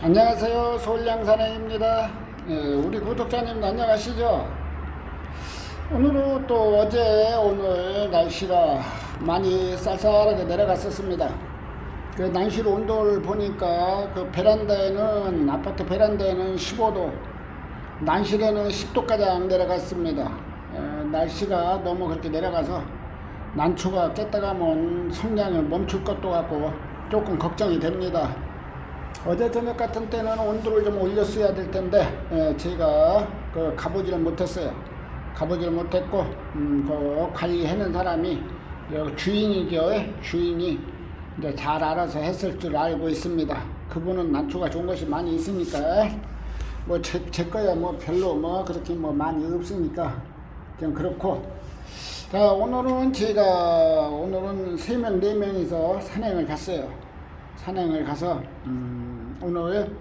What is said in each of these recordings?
안녕하세요. 서울양산행입니다. 예, 우리 구독자님 안녕하시죠? 오늘은 또 어제 오늘 날씨가 많이 쌀쌀하게 내려갔었습니다. 그 난실 온도를 보니까 그 베란다에는 아파트 베란다에는 15도, 난실에는 10도까지 내려갔습니다. 예, 날씨가 너무 그렇게 내려가서 난초가 깼다 가면 성장을 멈출 것도 같고 조금 걱정이 됩니다. 어제 저녁 같은 때는 온도를 좀 올렸어야 될 텐데 예, 제가 그 가보지를 못했어요. 가보지를 못했고 음, 그 관리하는 사람이 주인이죠. 예, 주인이 이제 잘 알아서 했을 줄 알고 있습니다. 그분은 난초가 좋은 것이 많이 있으니까 뭐제 제 거야 뭐 별로 뭐 그렇게 뭐 많이 없으니까 그냥 그렇고 자 오늘은 제가 오늘은 세 명 네 명이서 산행을 갔어요. 산행을 가서 음, 오늘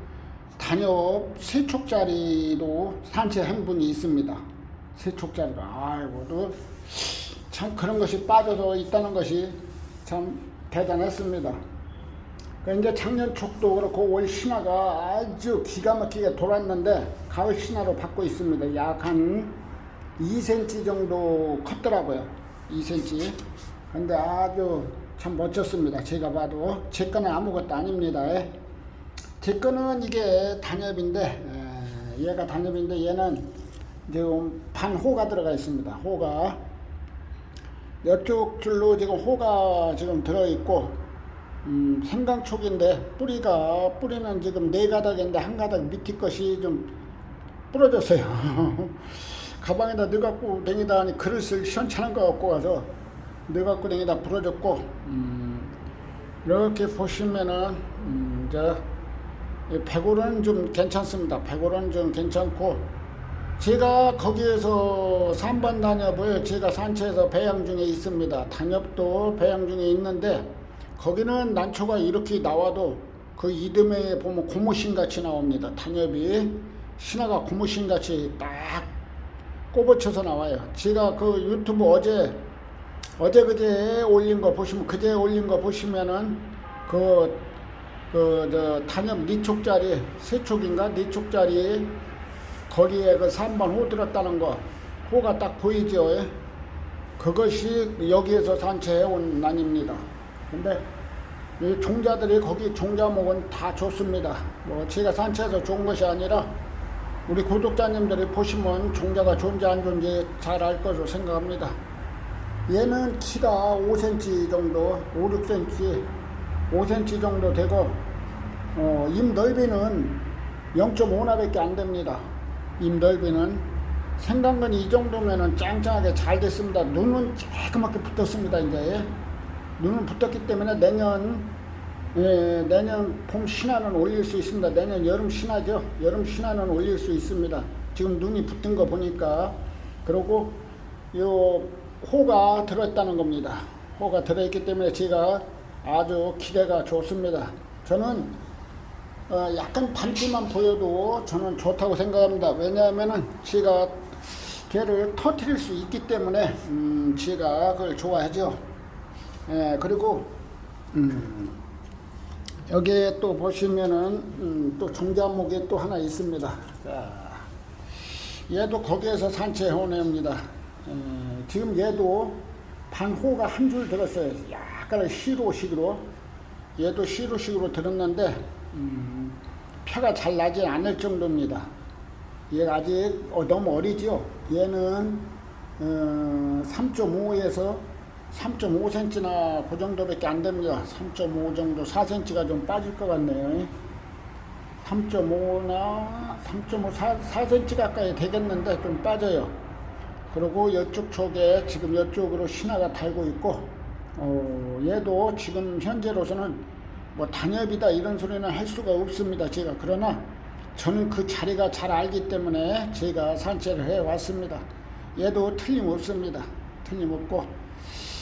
단엽 세촉자리도 산책한 분이 있습니다. 세촉자리가 아이고 또참 그런 것이 빠져서 있다는 것이 참 대단했습니다. 그 이제 작년 촉도 그렇고 올 신화가 아주 기가 막히게 돌았는데 가을 신화로 받고 있습니다. 약 한 2cm 정도 컸더라고요. 2cm. 근데 아주 참 멋졌습니다. 제가 봐도 제 거는 아무것도 아닙니다. 예. 제 거는 이게 단엽인데 에, 얘가 단엽인데 얘는 지금 반호가 들어가 있습니다. 호가 이쪽 줄로 지금 호가 지금 들어 있고 음, 생강촉인데 뿌리가 뿌리는 지금 네 가닥인데 한 가닥 밑에 것이 좀 부러졌어요. 가방에다 넣어갖고 다니다 하니 그릇을 시원찮은 거 갖고 가서 넣어갖고 다니다 부러졌고 음, 이렇게 보시면은 음, 저 백오는 좀 괜찮습니다. 백오는 좀 괜찮고 제가 거기에서 3번 단엽을 제가 산채에서 배양 중에 있습니다. 단엽도 배양 중에 있는데 거기는 난초가 이렇게 나와도 그 이듬해 보면 고무신 같이 나옵니다. 단엽이 신화가 고무신 같이 딱 꼽아쳐서 나와요. 제가 그 유튜브 어제 어제 그제 올린 거 보시면 그제 올린 거 보시면은 그 그 저 단엽 니촉짜리 세촉인가 니촉짜리 거기에 그 3번 호 들었다는 거 호가 딱 보이죠. 예? 그것이 여기에서 산채해 온 난입니다. 근데 이 종자들이 거기 종자목은 다 좋습니다. 뭐 제가 산채해서 좋은 것이 아니라 우리 구독자님들이 보시면 종자가 좋은지 안 좋은지 잘알 것으로 생각합니다. 얘는 키가 5cm 정도, 5, 6cm, 5cm 정도 되고, 어, 입 넓이는 0.5나밖에 안 됩니다. 입 넓이는. 생강근 이 정도면은 짱짱하게 잘 됐습니다. 눈은 쬐그맣게 붙었습니다, 이제. 눈은 붙었기 때문에 내년, 예, 내년 봄 신화는 올릴 수 있습니다. 내년 여름 신화죠. 여름 신화는 올릴 수 있습니다. 지금 눈이 붙은 거 보니까. 그리고 요 호가 들어있다는 겁니다. 호가 들어있기 때문에 제가 아주 기대가 좋습니다. 저는 어, 약간 반지만 보여도 저는 좋다고 생각합니다. 왜냐하면은 제가 걔를 터트릴 수 있기 때문에 음, 제가 그걸 좋아하죠. 예, 그리고 음, 여기에 또 보시면은 음, 또 종자목이 또 하나 있습니다. 자, 얘도 거기에서 산채해오냅니다. 어, 지금 얘도 반호가 한 줄 들었어요. 약간 시로식으로. 얘도 시로식으로 들었는데, 음, 표가 잘 나지 않을 정도입니다. 얘가 아직 어, 너무 어리죠? 얘는 어, 3.5에서 3.5cm나 그 정도밖에 안 됩니다. 3.5 정도, 4cm가 좀 빠질 것 같네요. 3.5나 3.5, 4, 4cm 가까이 되겠는데 좀 빠져요. 그리고 이쪽 쪽에 지금 이쪽으로 신화가 달고 있고, 어, 얘도 지금 현재로서는 뭐 단엽이다 이런 소리는 할 수가 없습니다. 제가 그러나 저는 그 자리가 잘 알기 때문에 제가 산책을 해 왔습니다. 얘도 틀림없습니다. 틀림없고,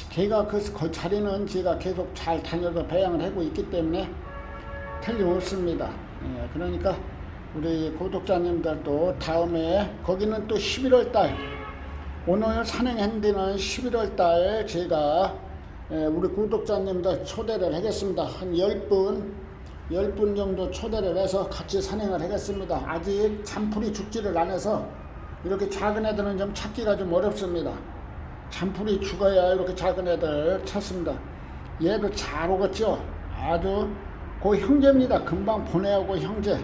걔가 그, 그 자리는 제가 계속 잘 다녀서 배양을 하고 있기 때문에 틀림없습니다. 예, 그러니까 우리 구독자님들도 다음에 거기는 또 11월 달 오늘 산행한 데는 11월 달 제가 예, 우리 구독자님들 초대를 하겠습니다. 한 10분 10분 정도 초대를 해서 같이 산행을 하겠습니다. 아직 잔풀이 죽지를 않아서 이렇게 작은 애들은 좀 찾기가 좀 어렵습니다. 잔풀이 죽어야 이렇게 작은 애들 찾습니다. 얘도 잘 오겠죠? 아주 그 형제입니다. 금방 보내오고 형제.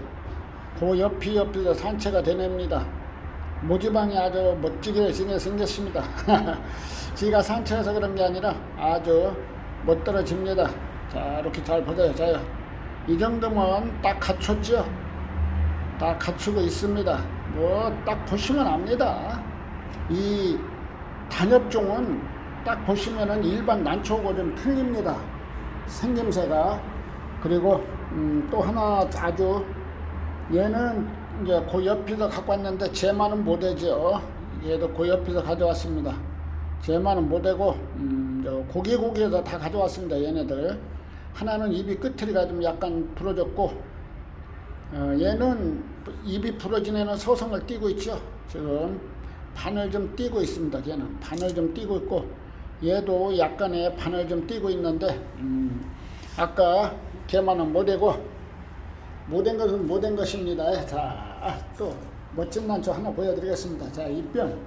그 옆이 옆에서 산채가 되냅니다. 모지방이 아주 멋지게 생겼습니다. 지가 산채에서 그런 게 아니라 아주 멋들어집니다. 자, 이렇게 잘 보세요. 자요. 이 정도면 딱 갖췄죠? 다 갖추고 있습니다. 뭐, 딱 보시면 압니다. 이 단엽종은 딱 보시면은 일반 난초하고 좀 틀립니다. 생김새가. 그리고, 음, 또 하나 아주, 얘는 이제 그 옆에서 갖고 왔는데 제만은 못 되죠. 얘도 그 옆에서 가져왔습니다. 제만은 못 되고, 음, 저 고기 고기에서 다 가져왔습니다. 얘네들. 하나는 입이 끝트리가 좀 약간 부러졌고, 어, 얘는 입이 부러진 애는 서성을 띠고 있죠. 지금 바늘 좀 띄고 있습니다. 걔는 바늘 좀 띄고 있고 얘도 약간의 바늘 좀 띄고 있는데 음, 아까 걔만은 못되고 못된 것은 못된 것입니다. 자, 또 멋진 난초 하나 보여드리겠습니다. 자, 입변.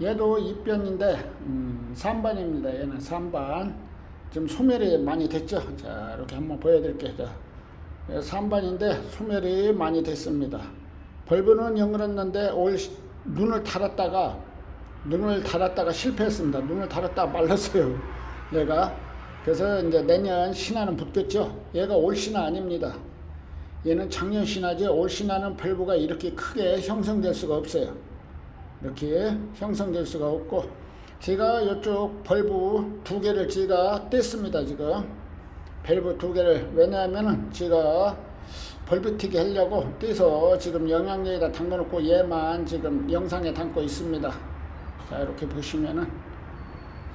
얘도 입변인데 음, 3반입니다. 얘는 3반. 지금 소멸이 많이 됐죠. 자, 이렇게 한번 보여드릴게요. 자, 3반인데 소멸이 많이 됐습니다. 벌브는 영그랬는데 올 시- 눈을 달았다가 눈을 달았다가 실패했습니다. 눈을 달았다가 말랐어요. 얘가 그래서 이제 내년 신화는 붙겠죠. 얘가 올 신화 아닙니다. 얘는 작년 신화지 올 신화는 벌브가 이렇게 크게 형성될 수가 없어요. 이렇게 형성될 수가 없고 제가 이쪽 벌브 두 개를 제가 뗐습니다 지금. 밸브 두 개를. 왜냐하면은 제가 벌브튀기 하려고 떼서 지금 영양제에다 담궈놓고 얘만 지금 영상에 담고 있습니다. 자 이렇게 보시면은.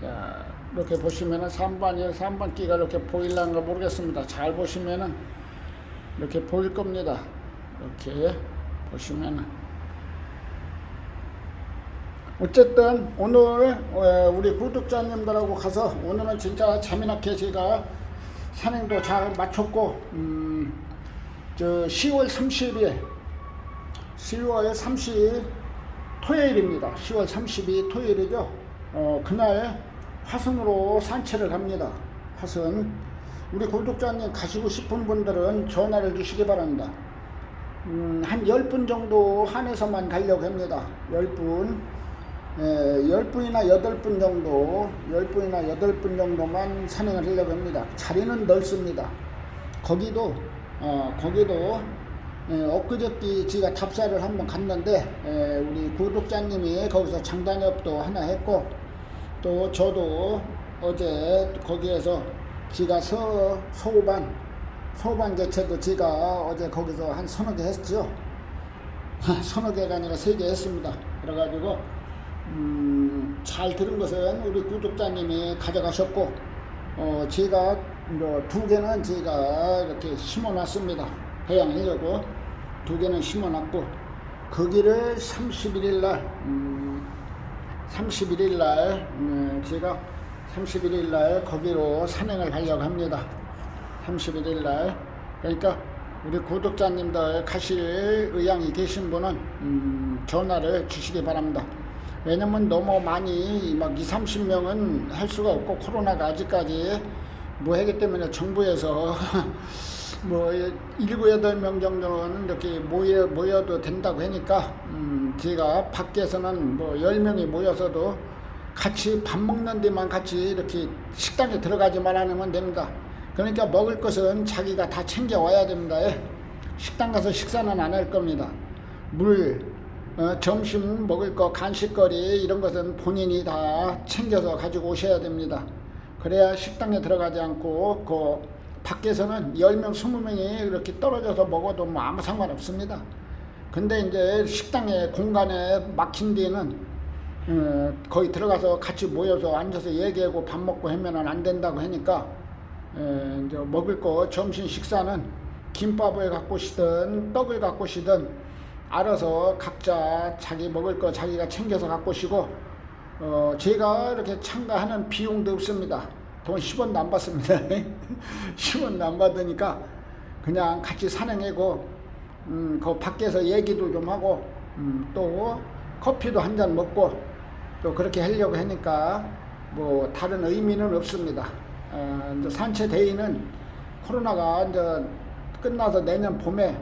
자 이렇게 보시면은 3번이 3번 끼가 이렇게 보일란가 모르겠습니다. 잘 보시면은 이렇게 보일 겁니다 이렇게 보시면은 어쨌든 오늘 어, 우리 구독자님들하고 가서 오늘은 진짜 재미나게 제가 산행도 잘 마쳤고 음, 저 10월 30일 10월 30일 토요일입니다. 10월 30일 토요일이죠. 어, 그날 화순으로 산책을 합니다. 화순 우리 구독자님 가시고 싶은 분들은 전화를 주시기 바랍니다. 음, 한 10분 정도 한해서만 가려고 합니다. 10분. 예, 10분이나 8분 정도, 10분이나 8분 정도만 산행을 하려고 합니다. 자리는 넓습니다. 거기도, 어, 거기도, 예, 엊그저께 제가 답사를 한번 갔는데, 예, 우리 구독자님이 거기서 장단협도 하나 했고, 또 저도 어제 거기에서 제가 서, 소반, 소반 개체도 제가 어제 거기서 한 서너 개 했죠. 서너 개가 아니라 세 개 했습니다. 그래가지고, 음, 잘 들은 것은 우리 구독자님이 가져가셨고, 어, 제가 뭐두 개는 제가 이렇게 심어놨습니다. 배양하려고 두 개는 심어놨고, 거기를 31일 날, 음, 31일 날, 음, 제가 31일 날 거기로 산행을 하려고 합니다. 31일 날. 그러니까 우리 구독자님들 가실 의향이 계신 분은 음, 전화를 주시기 바랍니다. 왜냐면 너무 많이 막 2, 30명은 할 수가 없고 코로나가 아직까지 뭐하기 때문에 정부에서 뭐 7, 8명 정도는 이렇게 모여, 모여도 된다고 하니까 음, 제가 밖에서는 뭐 10명이 모여서도 같이 밥 먹는 데만 같이 이렇게 식당에 들어가지만 않으면 됩니다. 그러니까 먹을 것은 자기가 다 챙겨 와야 됩니다. 예. 식당 가서 식사는 안 할 겁니다. 물, 어, 점심 먹을 거, 간식거리 이런 것은 본인이 다 챙겨서 가지고 오셔야 됩니다. 그래야 식당에 들어가지 않고 그 밖에서는 10명, 20명이 이렇게 떨어져서 먹어도 뭐 아무 상관없습니다. 근데 이제 식당에 공간에 막힌 데는 어, 거기 들어가서 같이 모여서 앉아서 얘기하고 밥 먹고 하면은 안 된다고 하니까 에, 이제 먹을 거 점심 식사는 김밥을 갖고 시든 떡을 갖고 시든 알아서 각자 자기 먹을 거 자기가 챙겨서 갖고 시고 어, 제가 이렇게 참가하는 비용도 없습니다. 돈 10원도 안 받습니다. 10원도 안 받으니까 그냥 같이 산행하고 음, 그 밖에서 얘기도 좀 하고 음, 또 커피도 한 잔 먹고 또 그렇게 하려고 하니까 뭐 다른 의미는 없습니다. 어, 이제 산채 데이는 코로나가 이제 끝나서 내년 봄에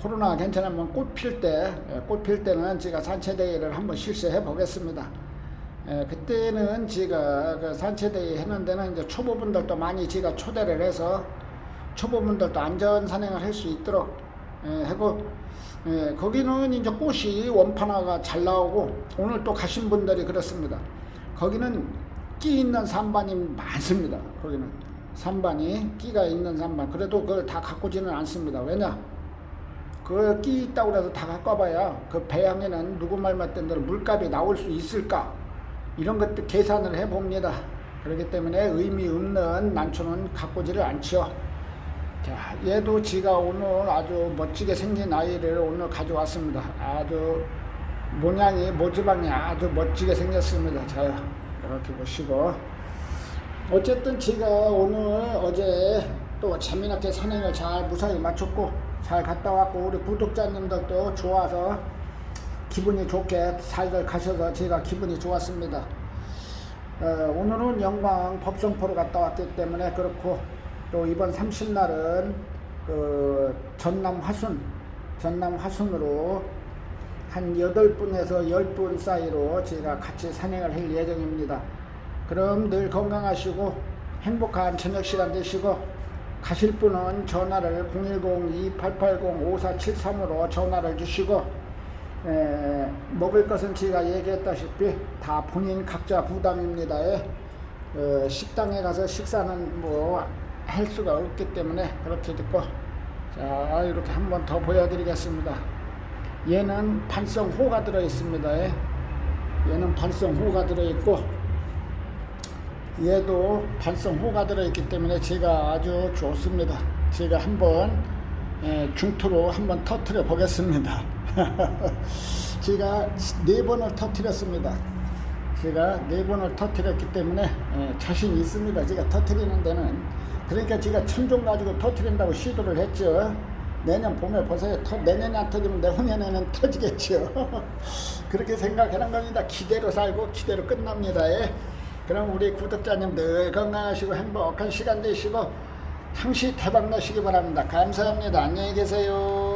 코로나가 괜찮으면 꽃 필 때, 꽃 필 때는 제가 산채 데이를 한번 실시해 보겠습니다. 예, 그때는 제가 그 산채대회 하는 데는 이제 초보분들도 많이 제가 초대를 해서 초보분들도 안전 산행을 할 수 있도록 예, 하고 예, 거기는 이제 꽃이 원판화가 잘 나오고 오늘 또 가신 분들이 그렇습니다. 거기는 끼 있는 산반이 많습니다. 거기는 산반이 끼가 있는 산반. 그래도 그걸 다 가꾸지는 않습니다. 왜냐? 그끼 있다고 해서 다 갖고 와봐야 그 배양에는 누구 말 맞던 대로 물값이 나올 수 있을까? 이런 것들 계산을 해봅니다. 그렇기 때문에 의미 없는 난초는 가꾸지를 않지요. 자, 얘도 지가 오늘 아주 멋지게 생긴 아이를 오늘 가져왔습니다. 아주 모양이 모지방이 아주 멋지게 생겼습니다. 자, 이렇게 보시고 어쨌든 제가 오늘 어제 또 재미나게 산행을 잘 무사히 마쳤고 잘 갔다 왔고 우리 구독자님들도 좋아서 기분이 좋게 살들 가셔서 제가 기분이 좋았습니다. 어, 오늘은 영광 법성포로 갔다 왔기 때문에 그렇고 또 이번 30날은 그 전남 화순 전남 화순으로 한 8분에서 10분 사이로 제가 같이 산행을 할 예정입니다. 그럼 늘 건강하시고 행복한 저녁 시간 되시고 가실 분은 전화를 010-2880-5473으로 전화를 주시고 에, 먹을 것은 제가 얘기했다시피 다 본인 각자 부담입니다. 에, 어, 식당에 가서 식사는 뭐 할 수가 없기 때문에 그렇게 듣고 자 이렇게 한 번 더 보여드리겠습니다. 얘는 반성호가 들어 있습니다. 에. 얘는 반성호가 들어 있고 얘도 반성호가 들어 있기 때문에 제가 아주 좋습니다. 제가 한번 예, 중투로 한번 터트려 보겠습니다. 제가 네 번을 터트렸습니다. 제가 네 번을 터트렸기 때문에 예, 자신 있습니다. 제가 터트리는 데는 그러니까 제가 천종 가지고 터트린다고 시도를 했죠. 내년 봄에 보세요. 터, 내년에 안 터지면 내 후년에는 터지겠죠. 그렇게 생각하는 겁니다. 기대로 살고 기대로 끝납니다. 예. 그럼 우리 구독자님들 건강하시고 행복한 시간 되시고 항시 대박 나시기 바랍니다. 감사합니다. 안녕히 계세요.